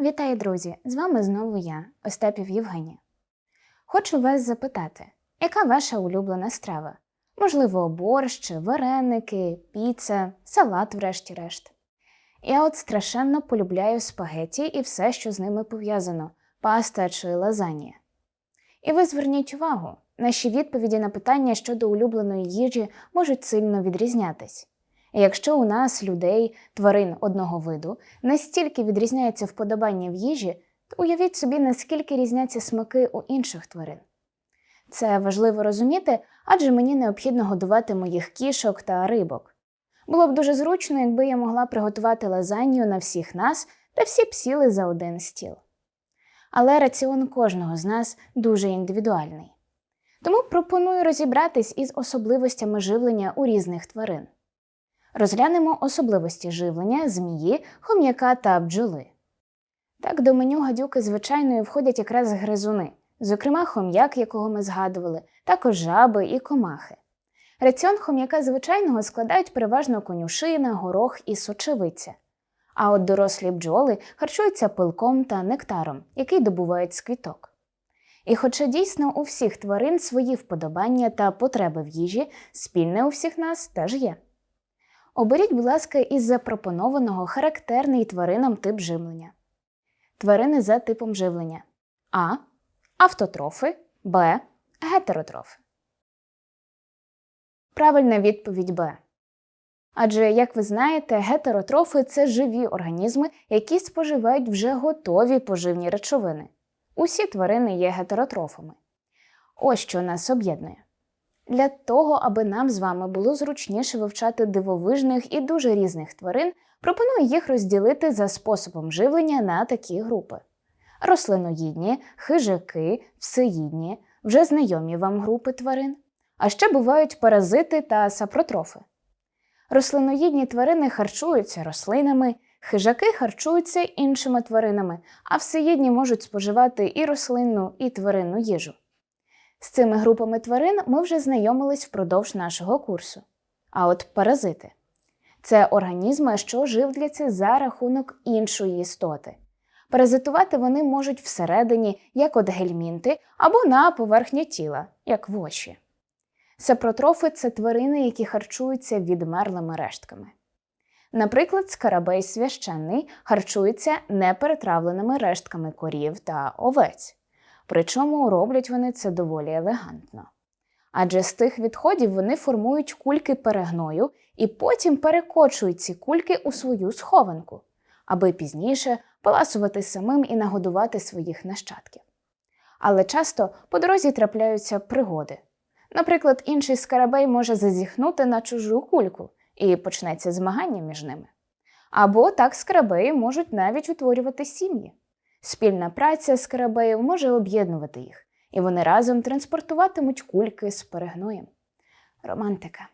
Вітаю, друзі! З вами знову я, Остапів Євгенія. Хочу вас запитати, яка ваша улюблена страва? Можливо, борщ, вареники, піца, салат, врешті-решт. Я от страшенно полюбляю спагеті і все, що з ними пов'язано паста чи лазанія. І ви зверніть увагу, наші відповіді на питання щодо улюбленої їжі можуть сильно відрізнятись. Якщо у нас, людей, тварин одного виду, настільки відрізняється вподобання в їжі, то уявіть собі, наскільки різняться смаки у інших тварин. Це важливо розуміти, адже мені необхідно годувати моїх кішок та рибок. Було б дуже зручно, якби я могла приготувати лазанью на всіх нас та всі б сіли за один стіл. Але раціон кожного з нас дуже індивідуальний. Тому пропоную розібратись із особливостями живлення у різних тварин. Розглянемо особливості живлення змії, хом'яка та бджоли. Так, до меню гадюки звичайної входять якраз гризуни, зокрема хом'як, якого ми згадували, також жаби і комахи. Раціон хом'яка звичайного складають переважно конюшина, горох і сочевиця. А от дорослі бджоли харчуються пилком та нектаром, який добувають з квіток. І хоча дійсно у всіх тварин свої вподобання та потреби в їжі, спільне у всіх нас теж є. Оберіть, будь ласка, із запропонованого характерний тваринам тип живлення. Тварини за типом живлення А. Автотрофи, Б. Гетеротрофи. Правильна відповідь Б. Адже, як ви знаєте, гетеротрофи це живі організми, які споживають вже готові поживні речовини. Усі тварини є гетеротрофами. Ось що нас об'єднує. Для того, аби нам з вами було зручніше вивчати дивовижних і дуже різних тварин, пропоную їх розділити за способом живлення на такі групи: рослиноїдні, хижаки, всеїдні, вже знайомі вам групи тварин. А ще бувають паразити та сапротрофи. Рослиноїдні тварини харчуються рослинами, хижаки харчуються іншими тваринами, а всеїдні можуть споживати і рослинну, і тваринну їжу. З цими групами тварин ми вже знайомились впродовж нашого курсу. А от паразити це організми, що живляться за рахунок іншої істоти. Паразитувати вони можуть всередині, як от гельмінти, або на поверхні тіла, як воші. Сапротрофи це тварини, які харчуються відмерлими рештками. Наприклад, скарабей священний харчується неперетравленими рештками корів та овець. Причому роблять вони це доволі елегантно. Адже з тих відходів вони формують кульки перегною і потім перекочують ці кульки у свою схованку, аби пізніше поласувати самим і нагодувати своїх нащадків. Але часто по дорозі трапляються пригоди. Наприклад, інший скарабей може зазіхнути на чужу кульку і почнеться змагання між ними. Або так скарабеї можуть навіть утворювати сім'ї. Спільна праця скарабеїв може об'єднувати їх, і вони разом транспортуватимуть кульки з перегноєм. Романтика.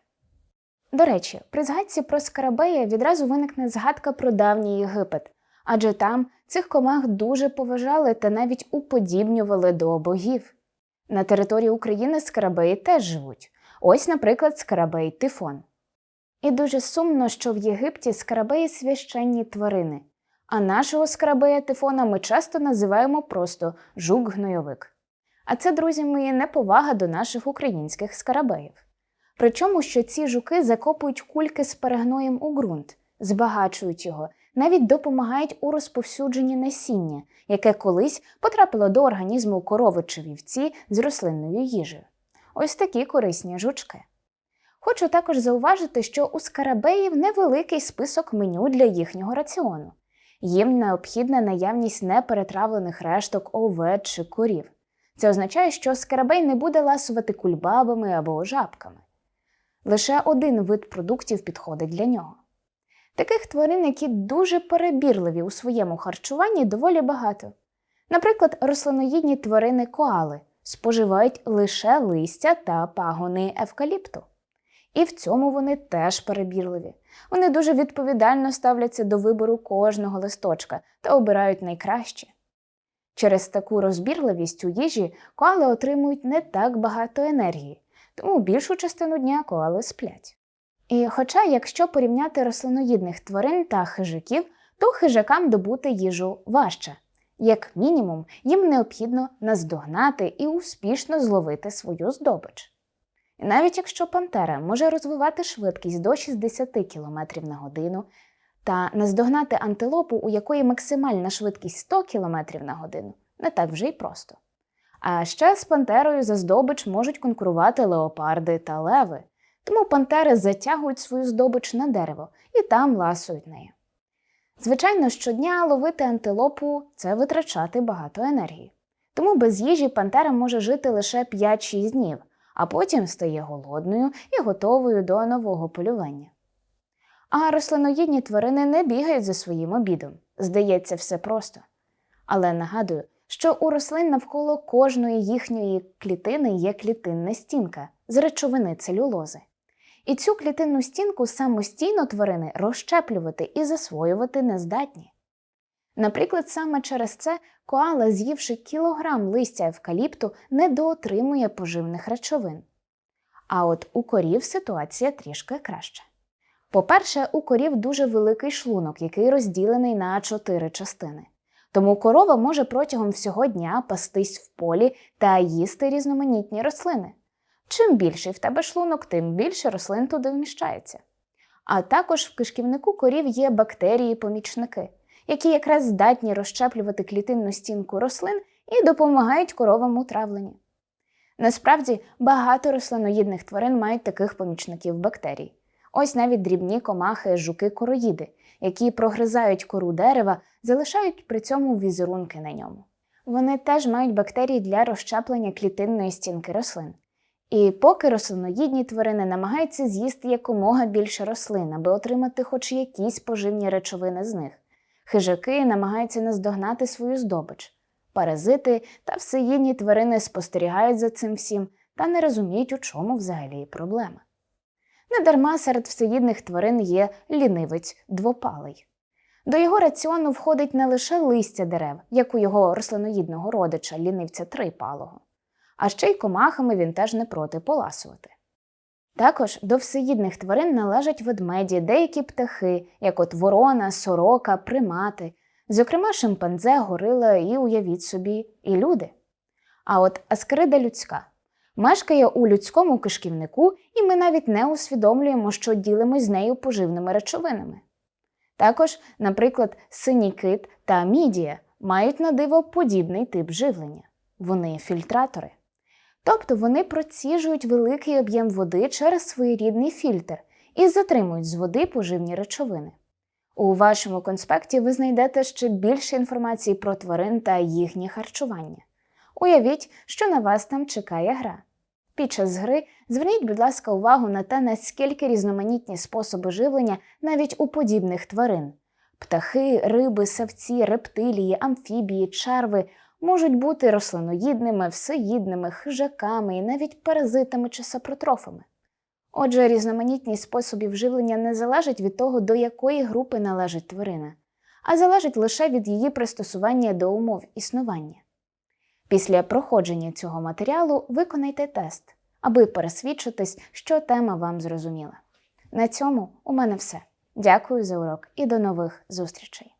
До речі, при згадці про скарабея відразу виникне згадка про давній Єгипет, адже там цих комах дуже поважали та навіть уподібнювали до богів. На території України скарабеї теж живуть. Ось, наприклад, скарабей Тифон. І дуже сумно, що в Єгипті скарабеї священні тварини, а нашого скарабея Тифона ми часто називаємо просто жук-гнойовик. А це, друзі мої, неповага до наших українських скарабеїв. Причому, що ці жуки закопують кульки з перегноєм у ґрунт, збагачують його, навіть допомагають у розповсюдженні насіння, яке колись потрапило до організму корови чи вівці з рослинною їжею. Ось такі корисні жучки. Хочу також зауважити, що у скарабеїв невеликий список меню для їхнього раціону. Їм необхідна наявність неперетравлених решток овець чи корів. Це означає, що скарабей не буде ласувати кульбабами або жабками. Лише один вид продуктів підходить для нього. Таких тварин, які дуже перебірливі у своєму харчуванні, доволі багато. Наприклад, рослиноїдні тварини коали споживають лише листя та пагони евкаліпту. І в цьому вони теж перебірливі. Вони дуже відповідально ставляться до вибору кожного листочка та обирають найкраще. Через таку розбірливість у їжі коали отримують не так багато енергії, тому більшу частину дня коали сплять. І хоча, якщо порівняти рослиноїдних тварин та хижаків, то хижакам добути їжу важче. Як мінімум, їм необхідно наздогнати і успішно зловити свою здобич. І навіть якщо пантера може розвивати швидкість до 60 км на годину та наздогнати антилопу, у якої максимальна швидкість 100 км на годину, не так вже й просто. А ще з пантерою за здобич можуть конкурувати леопарди та леви, тому пантери затягують свою здобич на дерево і там ласують нею. Звичайно, щодня ловити антилопу це витрачати багато енергії. Тому без їжі пантера може жити лише 5-6 днів, а потім стає голодною і готовою до нового полювання. А рослиноїдні тварини не бігають за своїм обідом. Здається, все просто. Але нагадую, що у рослин навколо кожної їхньої клітини є клітинна стінка з речовини целюлози. І цю клітинну стінку самостійно тварини розщеплювати і засвоювати не здатні. Наприклад, саме через це коала, з'ївши кілограм листя евкаліпту, недоотримує поживних речовин. А от у корів ситуація трішки краща. По-перше, у корів дуже великий шлунок, який розділений на чотири частини. Тому корова може протягом всього дня пастись в полі та їсти різноманітні рослини. Чим більший в тебе шлунок, тим більше рослин туди вміщається. А також в кишківнику корів є бактерії-помічники, які якраз здатні розщеплювати клітинну стінку рослин і допомагають коровам у травленні. Насправді, багато рослиноїдних тварин мають таких помічників бактерій. Ось навіть дрібні комахи, жуки-короїди, які прогризають кору дерева, залишають при цьому візерунки на ньому. Вони теж мають бактерії для розщеплення клітинної стінки рослин. І поки рослиноїдні тварини намагаються з'їсти якомога більше рослин, аби отримати хоч якісь поживні речовини з них, хижаки намагаються наздогнати свою здобич. Паразити та всеїдні тварини спостерігають за цим всім та не розуміють, у чому взагалі проблема. Недарма серед всеїдних тварин є лінивець двопалий. До його раціону входить не лише листя дерев, як у його рослиноїдного родича лінивця трипалого, а ще й комахами він теж не проти поласувати. Також до всеїдних тварин належать ведмеді, деякі птахи, як от ворона, сорока, примати, зокрема шимпанзе, горила і, уявіть собі, і люди. А от аскарида людська мешкає у людському кишківнику, і ми навіть не усвідомлюємо, що ділимось з нею поживними речовинами. Також, наприклад, синій кит та мідія мають на диво подібний тип живлення вони фільтратори. Тобто вони проціжують великий об'єм води через своєрідний фільтр і затримують з води поживні речовини. У вашому конспекті ви знайдете ще більше інформації про тварин та їхнє харчування. Уявіть, що на вас там чекає гра. Під час гри зверніть, будь ласка, увагу на те, наскільки різноманітні способи живлення навіть у подібних тварин. Птахи, риби, савці, рептилії, амфібії, черви можуть бути рослиноїдними, всеїдними, хижаками і навіть паразитами чи сапротрофами. Отже, різноманітність способів живлення не залежить від того, до якої групи належить тварина, а залежить лише від її пристосування до умов існування. Після проходження цього матеріалу виконайте тест, аби пересвідчитись, що тема вам зрозуміла. На цьому у мене все. Дякую за урок і до нових зустрічей!